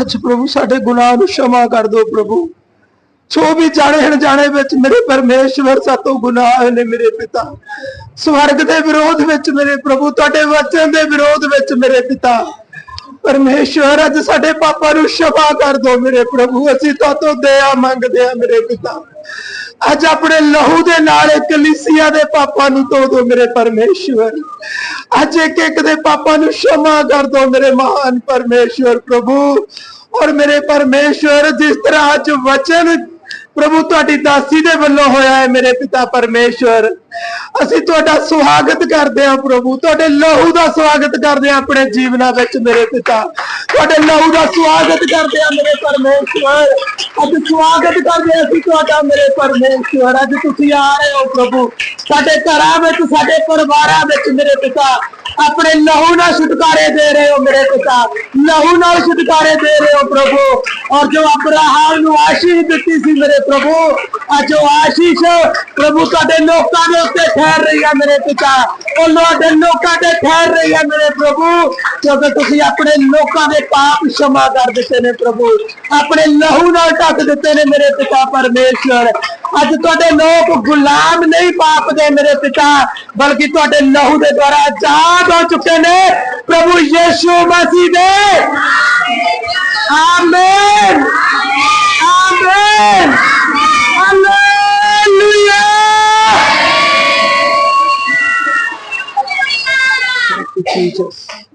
ਅੱਜ ਪ੍ਰਭੂ ਸਾਡੇ ਗੁਨਾਹ ਨੂੰ ਸ਼ਮਾ ਕਰ ਦਿਓ ਪ੍ਰਭੂ। ਜੋ ਵੀ ਜਾਣੇ ਅਣਜਾਣੇ ਵਿੱਚ ਮੇਰੇ ਪਰਮੇਸ਼ਵਰ ਸਾਤੋਂ ਗੁਨਾਹ ਨੇ ਮੇਰੇ ਪਿਤਾ। ਸਵਰਗ ਦੇ ਵਿਰੋਧ ਵਿੱਚ ਮੇਰੇ ਪ੍ਰਭੂ, ਤੁਹਾਡੇ ਵਚਨ ਦੇ ਵਿਰੋਧ ਵਿੱਚ ਮੇਰੇ ਪਿਤਾ। ਪਰਮੇਸ਼ਵਰ, ਅੱਜ ਸਾਡੇ ਪਾਪਾਂ ਨੂੰ ਸ਼ਫਾ ਕਰ ਦਿਓ ਮੇਰੇ ਪ੍ਰਭੂ। ਅਸੀਂ ਤੁਹਾਤੋਂ ਦਇਆ ਮੰਗਦੇ ਆ ਮੇਰੇ ਪਿਤਾ। ਅੱਜ ਆਪਣੇ ਲਹੂ ਦੇ ਨਾਲ ਇਹ ਕਲੀਸਿਆ ਦੇ ਪਾਪਾਂ ਨੂੰ ਧੋ ਦੋ ਮੇਰੇ ਪਰਮੇਸ਼ਵਰ। ਅੱਜ ਇੱਕ ਇੱਕ ਦੇ ਪਾਪਾਂ ਨੂੰ ਸ਼ਮਾ ਕਰ ਦੋ ਮੇਰੇ ਮਹਾਨ ਪਰਮੇਸ਼ਵਰ ਪ੍ਰਭੂ। ਔਰ ਮੇਰੇ ਪਰਮੇਸ਼ਵਰ, ਜਿਸ ਤਰ੍ਹਾਂ ਅੱਜ ਵਚਨ ਪ੍ਰਭੂ ਤੁਹਾਡੀ ਦਾਸੀ ਦੇ ਵੱਲੋਂ ਹੋਇਆ ਹੈ ਮੇਰੇ ਪਿਤਾ ਪਰਮੇਸ਼ਵਰ, ਅਸੀਂ ਤੁਹਾਡਾ ਸਵਾਗਤ ਕਰਦੇ ਹਾਂ ਪ੍ਰਭੂ। ਤੁਹਾਡੇ ਲਹੂ ਦਾ ਸਵਾਗਤ ਕਰਦੇ ਹਾਂ ਆਪਣੇ ਜੀਵਨਾਂ ਵਿੱਚ ਮੇਰੇ ਪਿਤਾ। ਤੁਹਾਡੇ ਲਹੂ ਦਾ ਸਵਾਗਤ ਕਰਦੇ ਆ ਮੇਰੇ ਪਰਮੇਸ਼ਵਰ ਅੱਜ ਸਵਾਗਤ ਕਰਦੇ ਅਸੀਂ ਤੁਹਾਡਾ ਮੇਰੇ ਪਰਮੇਸ਼ਵਰ ਅੱਜ ਤੁਸੀਂ ਆ ਰਹੇ ਹੋ ਪ੍ਰਭੂ। ਸਾਡੇ ਘਰਾਂ ਵਿੱਚ, ਸਾਡੇ ਪਰਿਵਾਰਾਂ ਵਿੱਚ ਮੇਰੇ ਪਿਤਾ ਆਪਣੇ ਲਹੂ ਨਾਲ ਛੁਟਕਾਰੇ ਦੇ ਰਹੇ ਹੋ ਮੇਰੇ ਪਿਤਾ। ਲਹੂ ਨਾਲ ਛੁਟਕਾਰੇ ਦੇ ਰਹੇ ਹੋ ਪ੍ਰਭੂ। ਔਰ ਜੋ ਅਬਰਾਹਾਮ ਨੂੰ ਆਸ਼ੀਸ਼ ਦਿੱਤੀ ਸੀ ਮੇਰੇ ਪ੍ਰਭੂ ਅੱਜ ਉਹ ਆਸ਼ੀਸ਼ ਪ੍ਰਭੂ ਤੁਹਾਡੇ ਲੋਕਾਂ ਦੇ ਉੱਤੇ ਠਹਿਰ ਰਹੀ ਹੈ ਮੇਰੇ ਪਿਤਾ। ਉਹ ਤੁਹਾਡੇ ਲੋਕਾਂ ਦੇ ਠਹਿਰ ਰਹੀ ਹੈ ਮੇਰੇ ਪ੍ਰਭੂ। ਕਿਉਂਕਿ ਤੁਸੀਂ ਆਪਣੇ ਲੋਕਾਂ ਦੇ ਪਾਪ ਸ਼ਮਾ ਕਰ ਦਿੱਤੇ ਨੇ ਪ੍ਰਭੂ। ਆਪਣੇ ਲਹੂ ਨਾਲ ਢੱਕ ਦਿੱਤੇ ਨੇ ਮੇਰੇ ਪਿਤਾ ਪਰਮੇਸ਼ਰ ਅੱਜ ਤੁਹਾਡੇ ਲੋਕ ਗੁਲਾਮ ਨਹੀਂ ਪਾਪ ਦੇ ਮੇਰੇ ਪਿਤਾ, ਬਲਕਿ ਤੁਹਾਡੇ ਲਹੂ ਦੇ ਦੁਆਰਾ ਆਜ਼ਾਦ ਹੋ ਚੁੱਕੇ ਨੇ। ਪ੍ਰਭੂ ਯੀਸ਼ੂ ਮਸੀਹ ਦੇ। ਆਮੇਨ। ਆਮੇਨ। ਹਾਲੇਲੂਇਆ। Jesus.